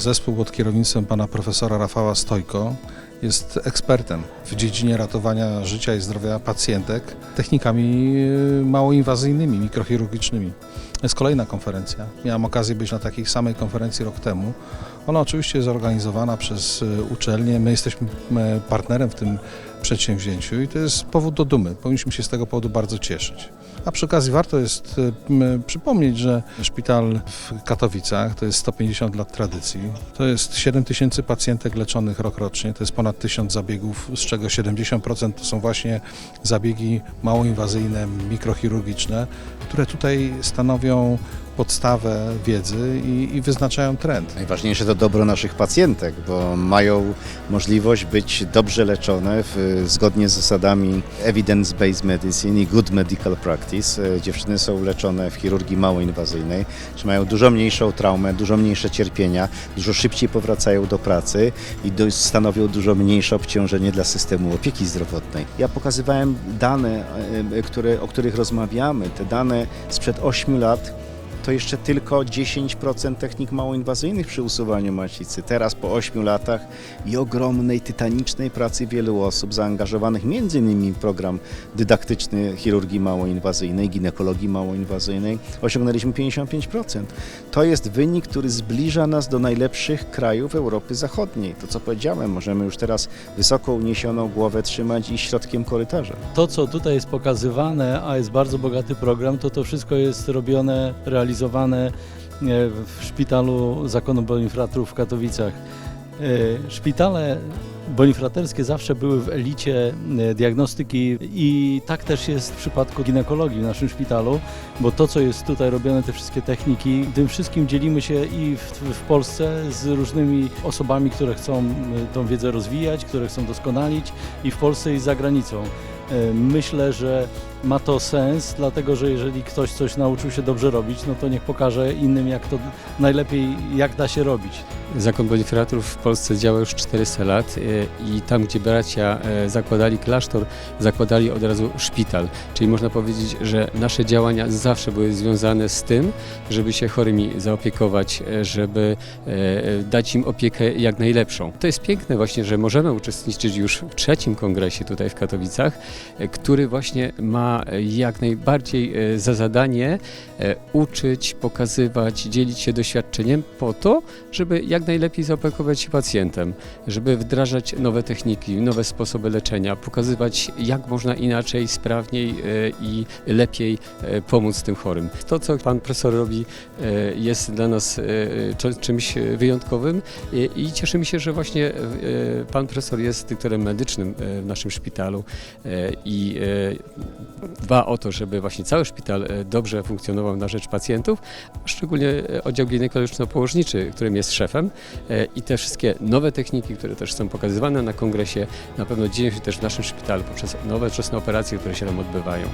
Zespół pod kierownictwem pana profesora Rafała Stojko jest ekspertem w dziedzinie ratowania życia i zdrowia pacjentek technikami e, małoinwazyjnymi, mikrochirurgicznymi. Jest kolejna konferencja. Miałem okazję być na takiej samej konferencji rok temu. Ona oczywiście jest organizowana przez e, uczelnię. My jesteśmy e, partnerem w tym przedsięwzięciu i to jest powód do dumy. Powinniśmy się z tego powodu bardzo cieszyć. A przy okazji warto jest e, przypomnieć, że szpital w Katowicach to jest 150 lat tradycji. To jest 7 tysięcy pacjentek leczonych rokrocznie, to jest ponad 1000 zabiegów, z czego 70% to są właśnie zabiegi małoinwazyjne, mikrochirurgiczne, które tutaj stanowią You know. Podstawę wiedzy i, i wyznaczają trend. Najważniejsze to dobro naszych pacjentek, bo mają możliwość być dobrze leczone w, zgodnie z zasadami evidence-based medicine i good medical practice. E, Dziewczyny są leczone w chirurgii małoinwazyjnej, czy mają dużo mniejszą traumę, dużo mniejsze cierpienia, dużo szybciej powracają do pracy i do, stanowią dużo mniejsze obciążenie dla systemu opieki zdrowotnej. Ja pokazywałem dane, e, które, o których rozmawiamy, te dane sprzed 8 lat to jeszcze tylko 10% technik małoinwazyjnych przy usuwaniu macicy. Teraz po 8 latach i ogromnej, tytanicznej pracy wielu osób zaangażowanych m.in. w program dydaktyczny chirurgii małoinwazyjnej, ginekologii małoinwazyjnej osiągnęliśmy 55%. To jest wynik, który zbliża nas do najlepszych krajów Europy Zachodniej. To co powiedziałem, możemy już teraz wysoko uniesioną głowę trzymać i środkiem korytarza. To, co tutaj jest pokazywane, a jest bardzo bogaty program, to to wszystko jest robione, realizowane e, w szpitalu Zakonu Bonifratrów w Katowicach. E, Szpitale bonifraterskie zawsze były w elicie e, diagnostyki i tak też jest w przypadku ginekologii w naszym szpitalu, bo to, co jest tutaj robione, te wszystkie techniki, tym wszystkim dzielimy się i w, w Polsce z różnymi osobami, które chcą tą wiedzę rozwijać, które chcą doskonalić i w Polsce i za granicą. Myślę, że ma to sens, dlatego że jeżeli ktoś coś nauczył się dobrze robić, no to niech pokaże innym, jak to najlepiej, jak da się robić. Zakon Bonifratrów w Polsce działa już 400 lat e, i tam, gdzie bracia e, zakładali klasztor, zakładali od razu szpital. Czyli można powiedzieć, że nasze działania zawsze były związane z tym, żeby się chorymi zaopiekować, e, żeby dać im opiekę jak najlepszą. To jest piękne właśnie, że możemy uczestniczyć już w trzecim kongresie tutaj w Katowicach, który właśnie ma jak najbardziej e, za zadanie e, uczyć, pokazywać, dzielić się doświadczeniem po to, żeby jak najlepiej zaopiekować się pacjentem, żeby wdrażać nowe techniki, nowe sposoby leczenia, pokazywać jak można inaczej, sprawniej e, i lepiej pomóc tym chorym. To, co pan profesor robi, jest dla nas czymś wyjątkowym i- cieszymy się, że właśnie pan profesor jest dyktorem medycznym w naszym szpitalu i dba o to, żeby właśnie cały szpital e, dobrze funkcjonował na rzecz pacjentów, szczególnie e, oddział ginekologiczno-położniczy, którym jest szefem e, i te wszystkie nowe techniki, które też są pokazywane na kongresie, na pewno dzieją się też w naszym szpitalu poprzez nowe wczesne operacje, które się tam odbywają.